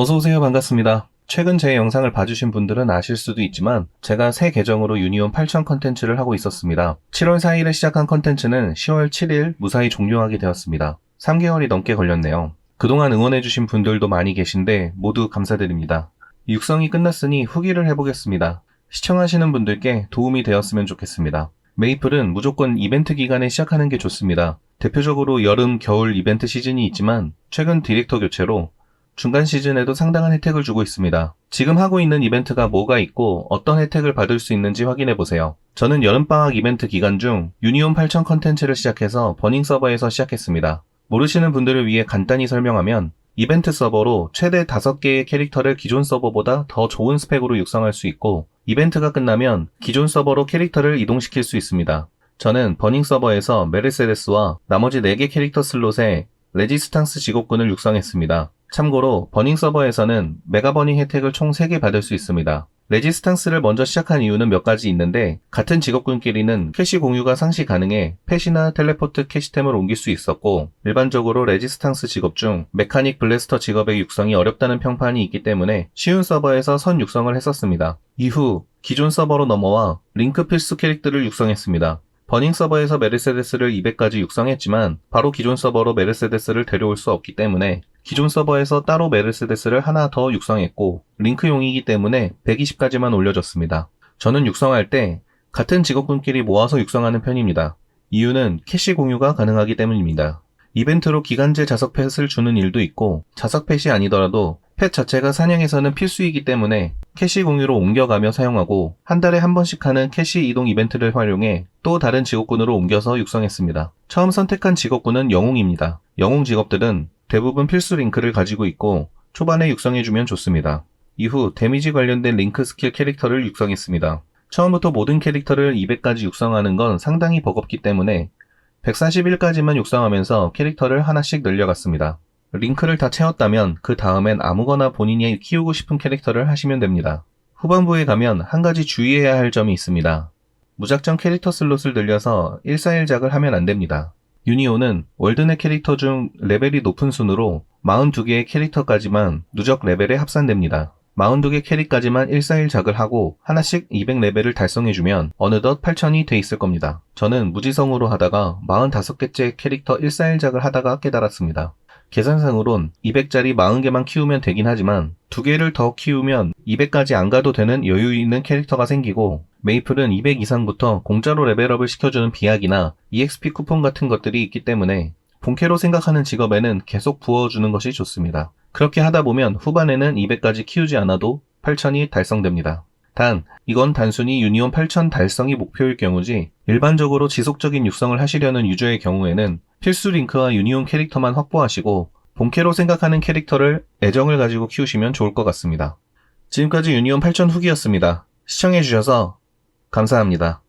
어서오세요. 반갑습니다. 최근 제 영상을 봐주신 분들은 아실 수도 있지만 제가 새 계정으로 유니온 8000 컨텐츠를 하고 있었습니다. 7월 4일에 시작한 컨텐츠는 10월 7일 무사히 종료하게 되었습니다. 3개월이 넘게 걸렸네요. 그동안 응원해주신 분들도 많이 계신데 모두 감사드립니다. 육성이 끝났으니 후기를 해보겠습니다. 시청하시는 분들께 도움이 되었으면 좋겠습니다. 메이플은 무조건 이벤트 기간에 시작하는 게 좋습니다. 대표적으로 여름, 겨울 이벤트 시즌이 있지만 최근 디렉터 교체로 중간 시즌에도 상당한 혜택을 주고 있습니다. 지금 하고 있는 이벤트가 뭐가 있고 어떤 혜택을 받을 수 있는지 확인해 보세요. 저는 여름방학 이벤트 기간 중 유니온 8000 컨텐츠를 시작해서 버닝 서버에서 시작했습니다. 모르시는 분들을 위해 간단히 설명하면 이벤트 서버로 최대 5개의 캐릭터를 기존 서버보다 더 좋은 스펙으로 육성할 수 있고 이벤트가 끝나면 기존 서버로 캐릭터를 이동시킬 수 있습니다. 저는 버닝 서버에서 메르세데스와 나머지 4개 캐릭터 슬롯에 레지스탕스 직업군을 육성했습니다. 참고로 버닝 서버에서는 메가 버닝 혜택을 총 3개 받을 수 있습니다. 레지스탕스를 먼저 시작한 이유는 몇 가지 있는데 같은 직업군끼리는 캐시 공유가 상시 가능해 펫이나 텔레포트 캐시템을 옮길 수 있었고 일반적으로 레지스탕스 직업 중 메카닉 블래스터 직업의 육성이 어렵다는 평판이 있기 때문에 쉬운 서버에서 선 육성을 했었습니다. 이후 기존 서버로 넘어와 링크 필수 캐릭터를 육성했습니다. 버닝 서버에서 메르세데스를 200까지 육성했지만 바로 기존 서버로 메르세데스를 데려올 수 없기 때문에 기존 서버에서 따로 메르세데스를 하나 더 육성했고 링크용이기 때문에 120까지만 올려줬습니다. 저는 육성할 때 같은 직업군끼리 모아서 육성하는 편입니다. 이유는 캐시 공유가 가능하기 때문입니다. 이벤트로 기간제 자석 펫을 주는 일도 있고 자석 펫이 아니더라도 펫 자체가 사냥에서는 필수이기 때문에 캐시 공유로 옮겨가며 사용하고 한 달에 한 번씩 하는 캐시 이동 이벤트를 활용해 또 다른 직업군으로 옮겨서 육성했습니다. 처음 선택한 직업군은 영웅입니다. 영웅 직업들은 대부분 필수 링크를 가지고 있고 초반에 육성해주면 좋습니다. 이후 데미지 관련된 링크 스킬 캐릭터를 육성했습니다. 처음부터 모든 캐릭터를 200까지 육성하는 건 상당히 버겁기 때문에 141까지만 육성하면서 캐릭터를 하나씩 늘려갔습니다. 링크를 다 채웠다면 그 다음엔 아무거나 본인이 키우고 싶은 캐릭터를 하시면 됩니다. 후반부에 가면 한 가지 주의해야 할 점이 있습니다. 무작정 캐릭터 슬롯을 늘려서 141작을 하면 안 됩니다. 유니온은 월드넷 캐릭터 중 레벨이 높은 순으로 42개의 캐릭터까지만 누적 레벨에 합산됩니다. 42개 캐릭까지만 141 작을 하고 하나씩 200레벨을 달성해주면 어느덧 8000이 돼 있을 겁니다. 저는 무지성으로 하다가 45개째 캐릭터 141 작을 하다가 깨달았습니다. 계산상으론 200짜리 40개만 키우면 되긴 하지만 2개를 더 키우면 200까지 안 가도 되는 여유 있는 캐릭터가 생기고 메이플은 200 이상부터 공짜로 레벨업을 시켜주는 비약이나 EXP 쿠폰 같은 것들이 있기 때문에 본캐로 생각하는 직업에는 계속 부어주는 것이 좋습니다. 그렇게 하다 보면 후반에는 200까지 키우지 않아도 8000이 달성됩니다. 단, 이건 단순히 유니온 8000 달성이 목표일 경우지 일반적으로 지속적인 육성을 하시려는 유저의 경우에는 필수 링크와 유니온 캐릭터만 확보하시고 본캐로 생각하는 캐릭터를 애정을 가지고 키우시면 좋을 것 같습니다. 지금까지 유니온 8000 후기였습니다. 시청해주셔서 감사합니다.